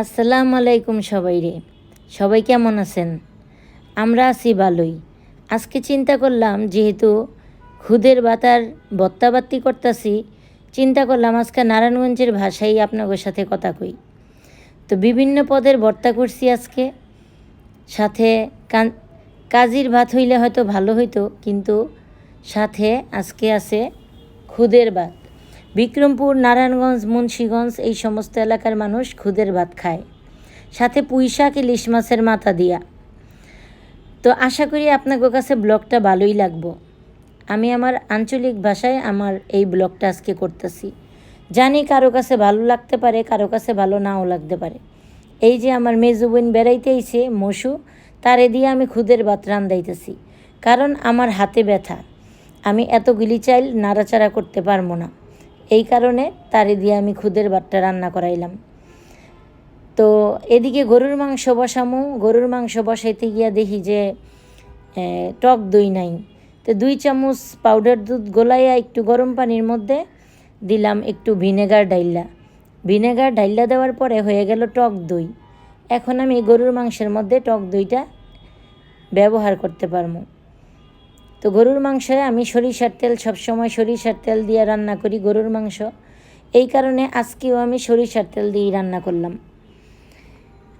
আসসালামু আলাইকুম সবাই রে সবাই কেমন আছেন? আমরা আছি ভালোই। আজকে চিন্তা করলাম, যেহেতু খুদের বাতার বত্তাবাত্তি করতেছি, চিন্তা করলাম আজকে নারায়ণগঞ্জের ভাষাই আপনাদের সাথে কথা কই। তো বিভিন্ন পদের ভর্তা করছি আজকে। সাথে কাজির ভাত হইলে হয়তো ভালো হইতো, কিন্তু সাথে আজকে আছে খুদের ভাত। বিক্রমপুর, নারায়ণগঞ্জ, মুন্সীগঞ্জ, এই সমস্ত এলাকার মানুষ খুদের ভাত খায়। সাথে পুঁইশাক, ইলিশ মাছের মাথা দিয়া। তো আশা করি আপনাদের কাছে ব্লগটা ভালোই লাগবো। আমি আমার আঞ্চলিক ভাষায় আমার এই ব্লগটা আজকে করতেছি। জানি কারও কাছে ভালো লাগতে পারে, কারও কাছে ভালো নাও লাগতে পারে। এই যে আমার মেজো বোন বেড়াইতে আইছে, মসু, তারে দিয়ে আমি খুদের ভাত রান্দাইতেছি কারণ আমার হাতে ব্যথা। আমি এতগুলি চাইল নাড়াচাড়া করতে পারব না। কারণে তারে দিয়ে আমি খুদের ভাতটা রান্না করাইলাম। তো এদিকে গরুর মাংস বসামো। গরুর মাংস বসাইতে গিয়া দেখি যে টক দই নাই। তো দুই চামচ পাউডার দুধ গোলাইয়া একটু গরম পানির মধ্যে দিলাম একটু ভিনেগার ডাইল্লা। ভিনেগার ডাইল্লা দেওয়ার পরে হয়ে গেল টক দই। এখন আমি গরুর মাংসের মধ্যে টক দইটা ব্যবহার করতে পারব তো গরুর মাংসে আমি সরিষার তেল, সবসময় সরিষার তেল দিয়ে রান্না করি গরুর মাংস। এই কারণে আজকেও আমি সরিষার তেল দিয়েই রান্না করলাম।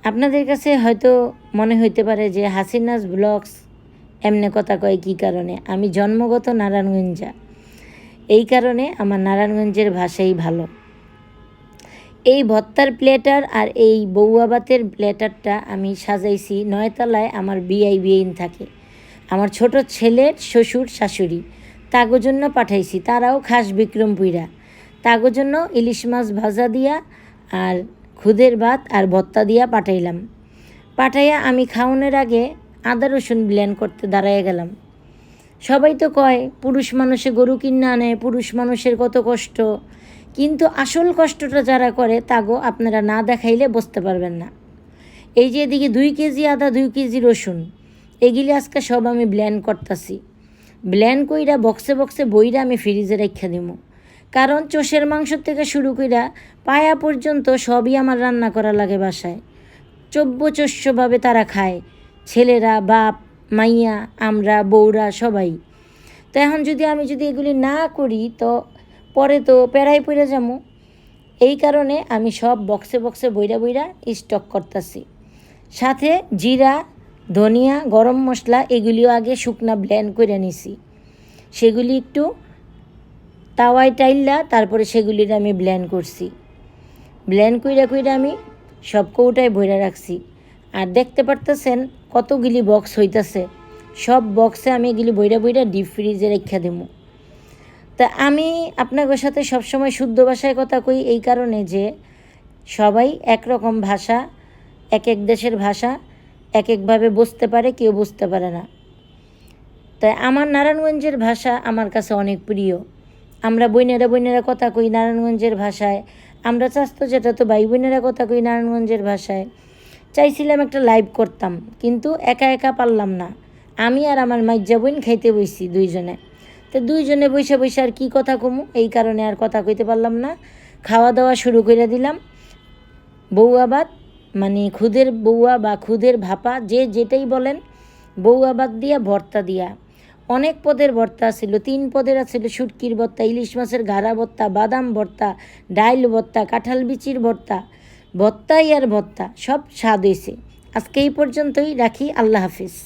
আপনাদের কাছে হয়তো মনে হইতে পারে যে হাসিনাস ব্লগস এমনি কথা কয় কী কারণে? আমি জন্মগত নারায়ণগঞ্জা। এই কারণে আমার নারায়ণগঞ্জের ভাষাই ভালো। এই ভত্তার প্লেটার আর এই বউয়াবাতের প্লেটারটা আমি সাজাইছি, নয়তলায় আমার বিআই থাকে। আমার ছোট ছেলের শ্বশুর, শাশুড়ি। তাগো জন্য পাঠাইছি, তারাও খাস বিক্রমপুইরা। তাগো জন্য ইলিশ মাছ ভাজা দিয়া আর খুদের ভাত আর ভত্তা দিয়া পাঠাইলাম। পাঠাইয়া আমি খাওয়ানোর আগে আদা রসুন ব্লেন্ড করতে দাঁড়াইয়া গেলাম। সবাই তো কয়, পুরুষ মানুষে গরু কিনা আনে, পুরুষ মানুষের কত কষ্ট। কিন্তু আসল কষ্টটা যারা করে, তাগো আপনারা না দেখাইলে বুঝতে পারবেন না। এই যে এদিকে দুই কেজি আদা, দুই কেজি রসুন। এগুলি আজকে সব আমি ব্ল্যান্ড করতেছি। ব্ল্যান্ড কইরা বক্সে বক্সে বইরা আমি ফ্রিজে রেখে দিব কারণ চোষের মাংস থেকে শুরু কইরা পায়া পর্যন্ত সবই আমার রান্না করা লাগে বাসায়। চব্যচস্যভাবে তারা খায়। ছেলেরা, বাপ, মাইয়া, আমরা, বউরা, সবাই। তো এখন যদি আমি যদি এগুলি না করি তো পরে তো পেড়াই পড়ে যাব এই কারণে আমি সব বক্সে বক্সে বইরা বইরা স্টক করতেছি। সাথে জিরা ধনিয়া, গরম মশলা, এগুলিও আগে শুকনা ব্লেন্ড করে নিছি। সেগুলি একটু তাওয়ায় টাইল্লা তারপরে সেগুলির আমি ব্লেন্ড করছি। ব্লেন্ড কইরা কইরা আমি সব কৌটায় বইরা রাখছি। আর দেখতে পারতেছেন কতগুলি বক্স হইতাছে। সব বক্সে আমি এগুলি বইরা বইরা ডিপ ফ্রিজে রেখা দেবো। তা আমি আপনাদের সাথে সবসময় শুদ্ধ ভাষায় কথা কই এই কারণে যে সবাই একরকম ভাষা, এক এক দেশের ভাষা এক একভাবে বুঝতে পারে, কেউ বুঝতে পারে না। তাই আমার নারায়ণগঞ্জের ভাষা আমার কাছে অনেক প্রিয়। আমরা বইনেরা বইনেরা কথা কই নারায়ণগঞ্জের ভাষায়। আমরা চাস্তো যেটা তো ভাই বোনেরা কথা কই নারায়ণগঞ্জের ভাষায়। চাইছিলাম একটা লাইভ করতাম, কিন্তু একা একা পারলাম না। আমি আর আমার মাইজা বোন খাইতে বইছি দুইজনে। তো দুইজনে বসে বসে আর কি কথা কমু? এই কারণে আর কথা কইতে পারলাম না। খাওয়া দাওয়া শুরু করে দিলাম। বউয়াবাদ মানে খুদের বউয়া বা খুদের ভাপা, যে যেটাই বলেন, বউয়া বাদ দিয়া, ভর্তা দিয়া। অনেক পদের ভর্তা ছিল তিন পদের আছিল সুটকির ভর্তা, ইলিশ মাছের ঘাড়া ভর্তা, বাদাম ভর্তা, ডাইল ভর্তা, কাঁঠাল বিচির ভর্তা, ভর্তাই আর ভর্তা, সব স্বাদ হয়েছে আজকে এই পর্যন্তই রাখি, আল্লাহ হাফিজ।